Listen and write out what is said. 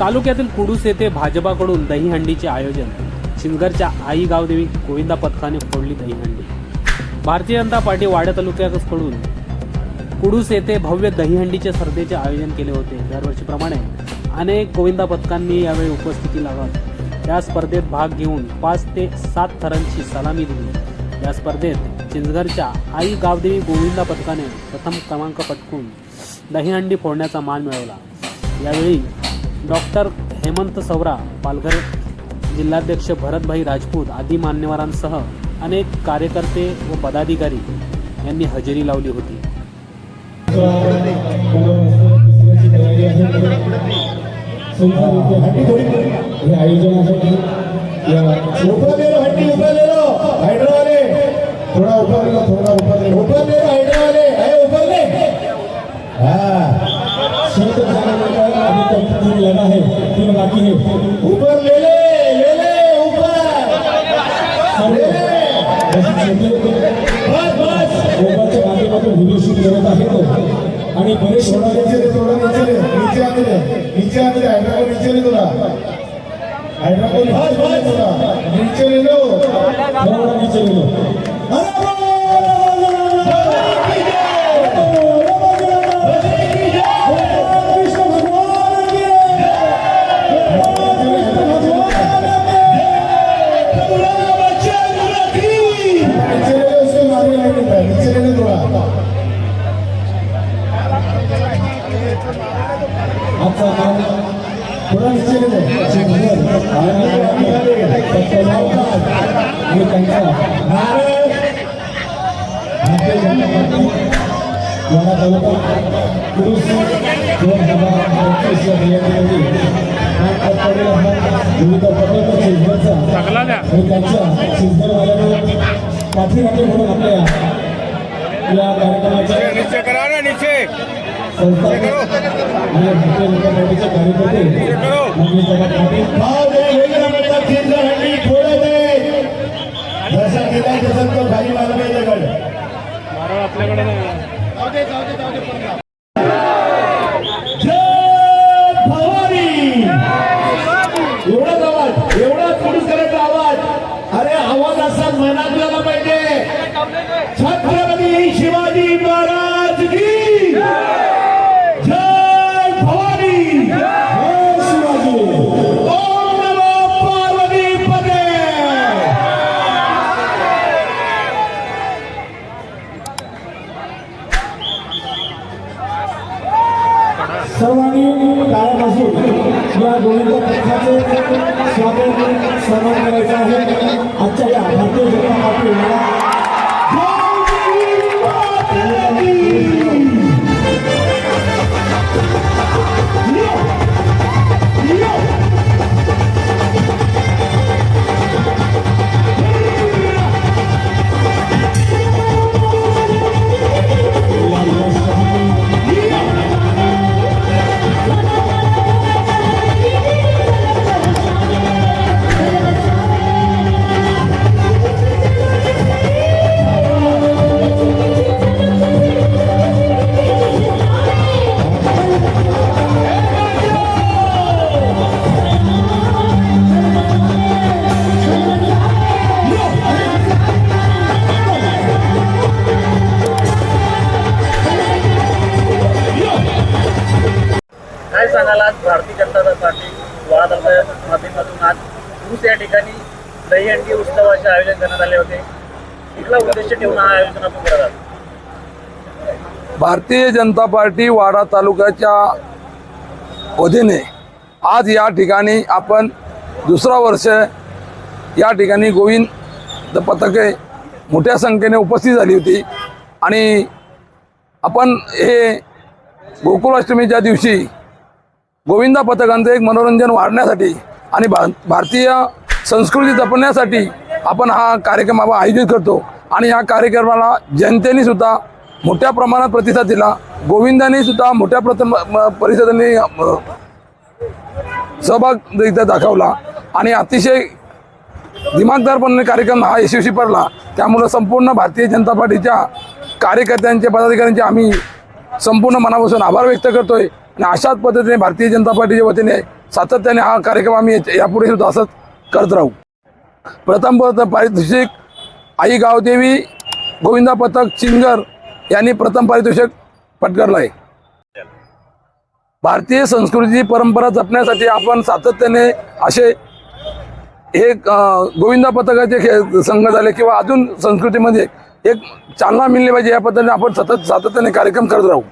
तालुक्यातील कुडूस येथे भाजपाकडून दहीहंडीचे आयोजन. सिंदगरच्या आई गावदेवी गोविंदा पथकाने फोडली दहीहंडी. भारतीय जनता पार्टी वाड्या तालुक्याकडून कुडूस येथे भव्य दहीहंडीच्या स्पर्धेचे आयोजन केले होते. दरवर्षीप्रमाणे अनेक गोविंदा पथकांनी यावेळी उपस्थिती लावत या स्पर्धेत भाग घेऊन पाच ते सात थरांची सलामी दिली. या स्पर्धेत चिंचगडच्या आई गावदेवी गोविंदा पथकाने प्रथम क्रमांक पटकून दहीहंडी फोडण्याचा मान मिळवला. यावेळी डॉक्टर हेमंत सवरा पालघर जिल्हाध्यक्ष भरतभाई राजपूत आदी मान्यवरांसह अनेक कार्यकर्ते व पदाधिकारी यांनी हजेरी लावली होती. आयोजनासाठी ले लो हड्डी ऊपर ले लो हाइड्रा वाले थोड़ा ऊपर ले लो थोड़ा ऊपर ले लो ऊपर ले लो हाइड्रा वाले है ऊपर ले हाँ तीन लगा है तीन बाकी है ऊपर ले ले ले ले ऊपर ले ले बस बस. मोबाईलच्या माध्यमातून व्हिडिओ शूट करत आहे तो. आणि बरेच थोड़ा नीचे ले थोड़ा नीचे ले नीचे आने दे नीचे आने दे हाइड्रा को नीचे बस बस. लो थोडा नीचे गेलो आजचा ले लो आणि त्यांचा भारत भारतीय जनता पार्टी वाडा तालुका पुरुष दोन हजार पंचवीस या नियमावली आज पडलेला विविध प्रकल्प शिजण्याचा आणि त्यांच्या शिजण्यावाल्यानं पाठीमागे म्हणून आपल्या या कार्यक्रमाच्या नीचे एवढाच आवाज पुरुष करायचा आवाज. अरे आवाज असा मनात पाहिजे. सर्वांनी काळापासून या दोन्ही पक्षाचे स्वागत सन्मान करायचं आहे. काय आज भारतीय जनता पार्टी वाळा माध्यमातून आज ऊस या ठिकाणी दहीहंडी उत्सवाचे आयोजन करण्यात आले होते. कुठला उद्देश ठेवून हा आयोजन आपण करत आहात? भारतीय जनता पार्टी वाडा तालुक्याच्या वतीने आज या ठिकाणी आपण दुसरा वर्ष या ठिकाणी गोविंद पथके मोठ्या संख्येने उपस्थित झाली होती. आणि आपण हे गोकुळाष्टमीच्या दिवशी गोविंदा पथकांचं एक मनोरंजन वाढण्यासाठी आणि भा भारतीय संस्कृती जपण्यासाठी आपण हा कार्यक्रम आपण आयोजित करतो. आणि या कार्यक्रमाला जनतेने सुद्धा मोठ्या प्रमाणात प्रतिसाद दिला. गोविंदानेसुद्धा मोठ्या प्रथम परिषदांनी सहभाग इथं दाखवला. आणि अतिशय दिमागदारपणे कार्यक्रम हा यशस्वी पडला. त्यामुळं संपूर्ण भारतीय जनता पार्टीच्या कार्यकर्त्यांचे पदाधिकाऱ्यांचे आम्ही संपूर्ण मनापासून आभार व्यक्त करतोय. आणि अशाच पद्धतीने भारतीय जनता पार्टीच्या वतीने सातत्याने हा कार्यक्रम आम्ही यापुढे सुद्धा असंच करत राहू. प्रथम पारितोषिक आई गावदेवी गोविंदा पथक चिंगर यांनी प्रथम पारितोषिक पटकारलं आहे भारतीय संस्कृतीची परंपरा जपण्यासाठी आपण सातत्याने असे हे गोविंदा पथकाचे खेळ संघ झाले किंवा अजून संस्कृतीमध्ये एक चालना मिळली पाहिजे या पद्धतीने आपण सतत सातत्याने कार्यक्रम करत राहू.